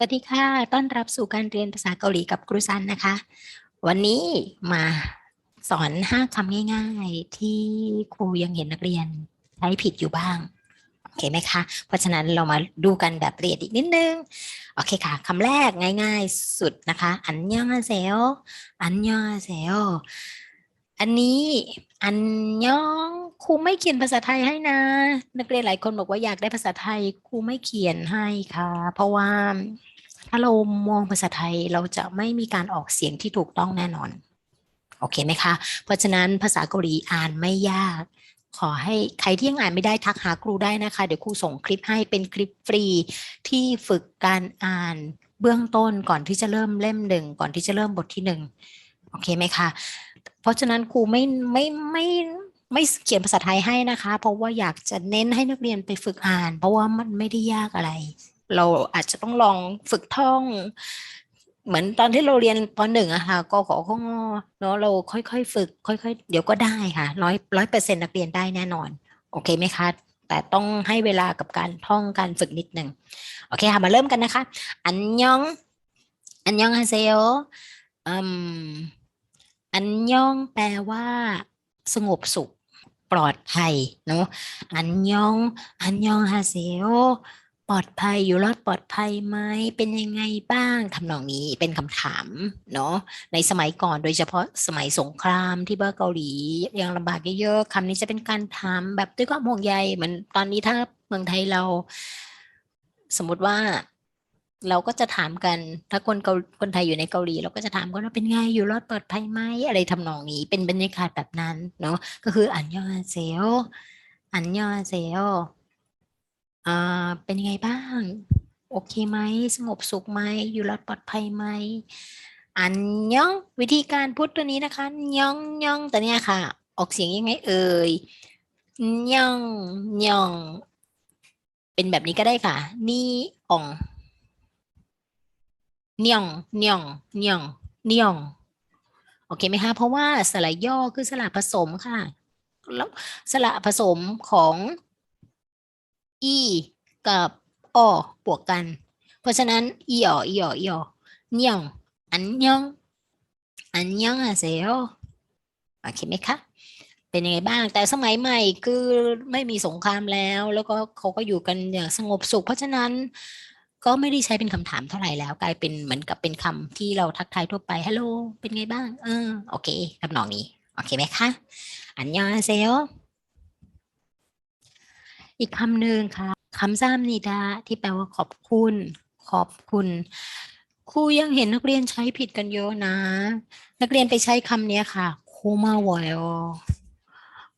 สวัสดีค่ะ ต้อนรับสู่การเรียนภาษาเกาหลีกับครูซันนะคะ วันนี้มาสอนห้าคำง่ายๆ ที่ครูยังเห็นนักเรียนใช้ผิดอยู่บ้าง โอเคไหมคะ เพราะฉะนั้นเรามาดูกันแบบละเอียดอีกนิดนึง โอเคค่ะคำแรกง่ายๆ สุดนะคะ อันยองเซลอันยองเซล อันนี้อันยองครูไม่เขียนภาษาไทยให้นะ นักเรียนหลายคนบอกว่าอยากได้ภาษาไทยครูไม่เขียนให้ค่ะ เพราะว่าถ้าเรามองภาษาไทยเราจะไม่มีการออกเสียงที่ถูกต้องแน่นอน โอเคไหมคะ เพราะฉะนั้นภาษาเกาหลีอ่านไม่ยาก ขอให้ใครที่ยังอ่านไม่ได้ทักหาครูได้นะคะ เดี๋ยวครูส่งคลิปให้เป็นคลิปฟรีที่ฝึกการอ่านเบื้องต้นก่อนที่จะเริ่มเล่มหนึ่งก่อนที่จะเริ่มบทที่หนึ่งโอเคไหมคะ เพราะฉะนั้นครูไม่ไม่ไม่ไม่เขียนภาษาไทยให้นะคะ เพราะว่าอยากจะเน้นให้นักเรียนไปฝึกอ่าน เพราะว่ามันไม่ได้ยากอะไร เราอาจจะต้องลองฝึกท่อง เหมือนตอนที่เราเรียนปหนึ่งอะค่ะก็ขอข้องเนาะเราค่อยๆฝึก ค่อยๆ เดี๋ยวก็ได้ค่ะร้อยร้อยเปอร์เซ็นต์นักเรียนได้แน่นอน โอเคไหมคะแต่ต้องให้เวลากับการท่องการฝึกนิดหนึ่งโอเคค่ะมาเริ่มกันนะคะ อันยอง อันยองฮาเซโอ อันยองแปลว่า สงบสุข ปลอดภัยเนาะอันยอง อันยองฮาเซโอปลอดภัยอยู่รอดปลอดภัยไหมเป็นยังไงบ้างทำนองนี้เป็นคำถามเนาะในสมัยก่อนโดยเฉพาะสมัยสงครามที่บ้าเกาหลียังลำบากเยอะๆคำนี้จะเป็นการถามแบบด้วยความห่วงใยเหมือนตอนนี้ถ้าเมืองไทยเรา สมมติว่า เราก็จะถามกัน ถ้าคนเกาคนไทยอยู่ในเกาหลี เราก็จะถามกันว่าเป็นไงอยู่รอดปลอดภัยไหมอะไรทำนองนี้ เป็นบรรยากาศแบบนั้นเนาะก็คืออันยองเซลอันยองเซลอ่าเป็นยังไงบ้าง โอเคไหมสงบสุขไหมอยู่รอดปลอดภัยไหมอันยองวิธีการพูดตัวนี้นะคะยองยองแต่เนี้ยค่ะ ออกเสียงยังไงเอ่ยยองยอง เป็นแบบนี้ก็ได้ค่ะ นี่อ่อง เนียงเนียงเนียงเนียงโอเคไหมคะเพราะว่าสระย่อคือสระผสมค่ะ แล้วสระผสมของอีกับออบวกกัน เพราะฉะนั้นอีออีออีอเนียงอันยองอันยองอาเซโอโอเคไหมคะเป็นยังไงบ้าง แต่สมัยใหม่คือไม่มีสงครามแล้ว แล้วก็เขาก็อยู่กันอย่างสงบสุข เพราะฉะนั้น ก็ไม่ได้ใช้เป็นคำถามเท่าไหร่แล้ว กลายเป็นเหมือนกับเป็นคำที่เราทักทายทั่วไปฮัลโหลเป็นไงบ้าง เออโอเคทำนองนี้ โอเคไหมคะอันยองอาเซโออีกคำหนึ่งค่ะคำซ้ำนิดาที่แปลว่าขอบคุณ ขอบคุณครูยังเห็นนักเรียนใช้ผิดกันเยอะนะ นักเรียนไปใช้คำนี้ค่ะโคมาวอยโอ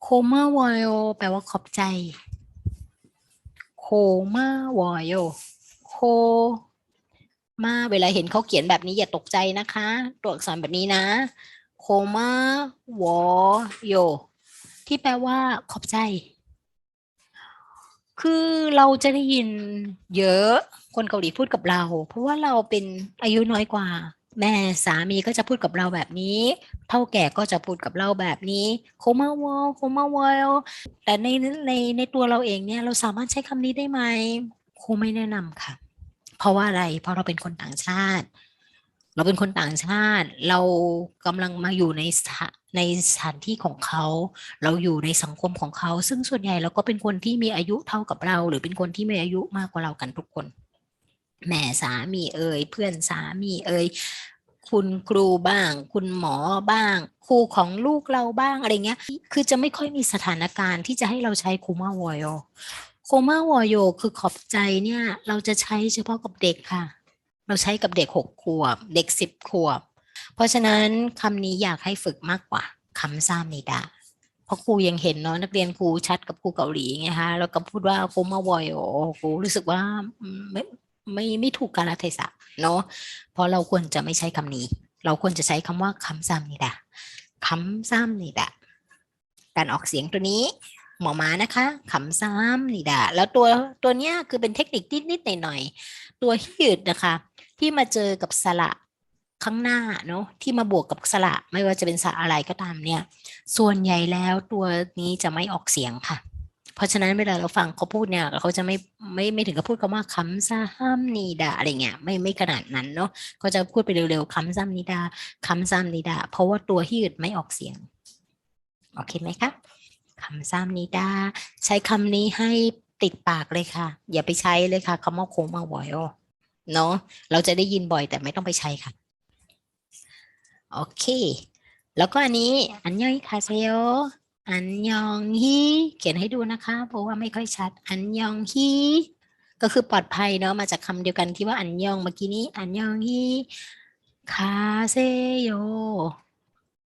โคมาวอยโอแปลว่าขอบใจโคมาวอยโอ มาเวลาเห็นเขาเขียนแบบนี้อย่าตกใจนะคะ ตัวอักษรแบบนี้นะโคมาวอโยที่แปลว่าขอบใจ คือเราจะได้ยินเยอะคนเกาหลีพูดกับเรา เพราะว่าเราเป็นอายุน้อยกว่า แม่สามีก็จะพูดกับเราแบบนี้ เท่าแก่ก็จะพูดกับเราแบบนี้โคมาวอโคมาวอแต่ในในในตัวเราเองเนี่ยเราสามารถใช้คำนี้ได้ไหมครูไม่แนะนำค่ะ เพราะว่าอะไร เพราะเราเป็นคนต่างชาติ เราเป็นคนต่างชาติ เรากำลังมาอยู่ในสถาในสถานที่ของเขา เราอยู่ในสังคมของเขา ซึ่งส่วนใหญ่เราก็เป็นคนที่มีอายุเท่ากับเรา หรือเป็นคนที่มีอายุมากกว่าเรากันทุกคนแม่สามีเอ่ยเพื่อนสามีเอ่ยคุณครูบ้าง คุณหมอบ้าง ครูของลูกเราบ้างอะไรเงี้ย คือจะไม่ค่อยมีสถานการณ์ที่จะให้เราใช้คูมาวอย โคมาวอยโยคือขอบใจเนี่ย เราจะใช้เฉพาะกับเด็กค่ะ เราใช้กับเด็กหกขวบ เด็กสิบขวบ เพราะฉะนั้นคำนี้อยากให้ฝึกมากกว่าคำซ้ำนิดาเพราะครูยังเห็นเนาะนักเรียนครูชัดกับครูเกาหลีไงคะแล้วก็พูดว่าโคมาวอยโอครูรู้สึกว่าไม่ไม่ไม่ถูกกาลเทศะเนาะเพราะเราควรจะไม่ใช้คำนี้ เราควรจะใช้คำว่าคำซ้ำนิดาคำซ้ำนิดาการออกเสียงตัวนี้ หมอม้านะคะคำซ้ำนิดาแล้วตัวตัวเนี้ยคือเป็นเทคนิคนิดนิดหน่อยๆตัวยืดนะคะ ที่มาเจอกับสระข้างหน้าเนาะที่มาบวกกับสระไม่ว่าจะเป็นสระอะไรก็ตามเนี่ย ส่วนใหญ่แล้วตัวนี้จะไม่ออกเสียงค่ะ เพราะฉะนั้นเวลาเราฟังเขาพูดเนี่ยเขาจะไม่ไม่ไม่ถึงกับพูดคำว่าคำซาฮัมนีดาอะไรเงี้ยไม่ไม่ขนาดนั้นเนาะก็จะพูดไปเร็วๆคำซัมนิดาคำซัมนิดาเพราะว่าตัวที่หยุดไม่ออกเสียงโอเคไหมคะ คำซัมนิดาใช้คำนี้ให้ติดปากเลยค่ะ อย่าไปใช้เลยค่ะคำว่าโคมาบ่อยอ๋อเนาะเราจะได้ยินบ่อยแต่ไม่ต้องไปใช้ค่ะ โอเค แล้วก็อันนี้ อันยองคาเซโยอันยองฮีเขียนให้ดูนะคะ เพราะว่าไม่ค่อยชัด อันยองฮีก็คือปลอดภัยเนาะมาจากคำเดียวกันที่ว่าอันยองเมื่อกี้นี้ อันยองฮีคาเซโย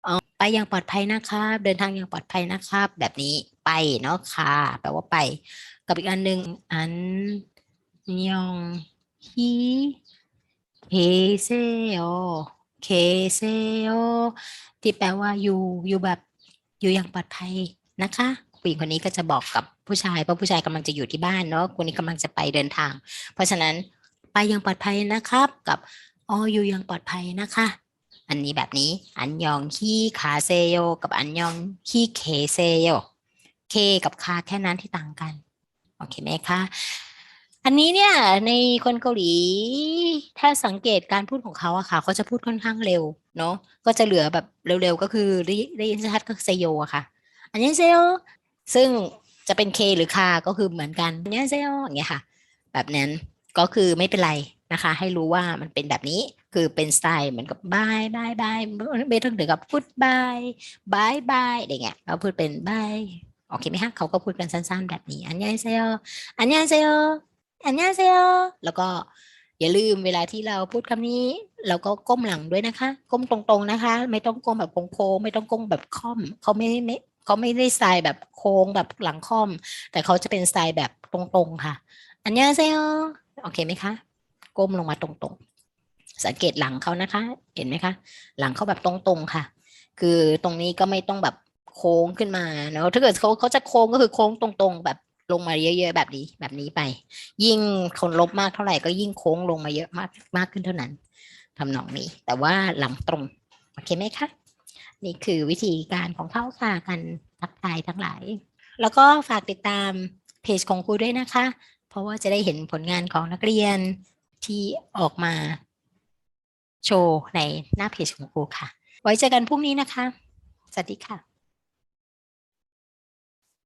อ๋อไปอย่างปลอดภัยนะครับ เดินทางอย่างปลอดภัยนะครับ แบบนี้ไปเนาะค่ะแปลว่าไป กับอีกอันหนึ่งอันยองฮีเคเซโยเคเซโยที่แปลว่าอยู่อยู่แบบอยู่อย่างปลอดภัยนะคะผู้หญิงคนนี้ก็จะบอกกับผู้ชายเพราะผู้ชายกำลังจะอยู่ที่บ้านเนาะคนนี้กำลังจะไปเดินทาง เพราะฉะนั้นไปอย่างปลอดภัยนะครับ กับออยู่อย่างปลอดภัยนะคะ อันนี้แบบนี้ อันยองฮีคาเซโย กับอันยองฮีเคเซโย เคกับคาแค่นั้นที่ต่างกัน โอเคไหมคะ อันนี้เนี่ยในคนเกาหลี ถ้าสังเกตการพูดของเขาอะค่ะเขาจะพูดค่อนข้างเร็วเนาะ ก็จะเหลือแบบเร็วๆ ก็คือได้ได้ยินชัดก็เซโยอะค่ะ อันนี้เซโย ซึ่งจะเป็นเคหรือคาก็คือเหมือนกันอันนี้เซโยอย่างเงี้ยค่ะ แบบนั้นก็คือไม่เป็นไร นะคะ ให้รู้ว่ามันเป็นแบบนี้คือเป็นสไตล์เหมือนกับบายบายบายไม่ต้องถึงกับพูดบายบายบายอะไรเงี้ยเราพูดเป็นบายโอเคไหมคะเขาก็พูดกันสั้น ๆ แบบนี้ อันนี้เซโยอันนี้เซโยอันยาเซโยแล้วก็อย่าลืมเวลาที่เราพูดคำนี้ เราก็ก้มหลังด้วยนะคะ ก้มตรงๆนะคะ ไม่ต้องก้มแบบโค้งๆไม่ต้องก้มแบบค่อมเขาไม่ไม่เขาไม่ได้สไตล์แบบโค้งแบบหลังค่อม แต่เขาจะเป็นสไตล์แบบตรงๆค่ะ อันยาเซโยโอเคไหมคะ ก้มลงมาตรงๆ สังเกตหลังเขานะคะ เห็นไหมคะ หลังเขาแบบตรงๆค่ะ คือตรงนี้ก็ไม่ต้องแบบโค้งขึ้นมาเนาะถ้าเกิดเขาเขาจะโค้งก็คือโค้งตรงๆ แบบลงมาเยอะ ๆ แบบนี้แบบนี้ไป ยิ่งคนลบมากเท่าไหร่ก็ยิ่งโค้งลงมาเยอะมากมากขึ้นเท่านั้นทำนองนี้ แต่ว่าหลังตรงโอเคไหมคะนี่คือวิธีการของเขาค่ะกันทักทายทั้งหลาย แล้วก็ฝากติดตามเพจของครูด้วยนะคะ เพราะว่าจะได้เห็นผลงานของนักเรียน ที่ออกมาโชว์ในหน้าเพจของครูค่ะ ไว้เจอกันพรุ่งนี้นะคะ สวัสดีค่ะ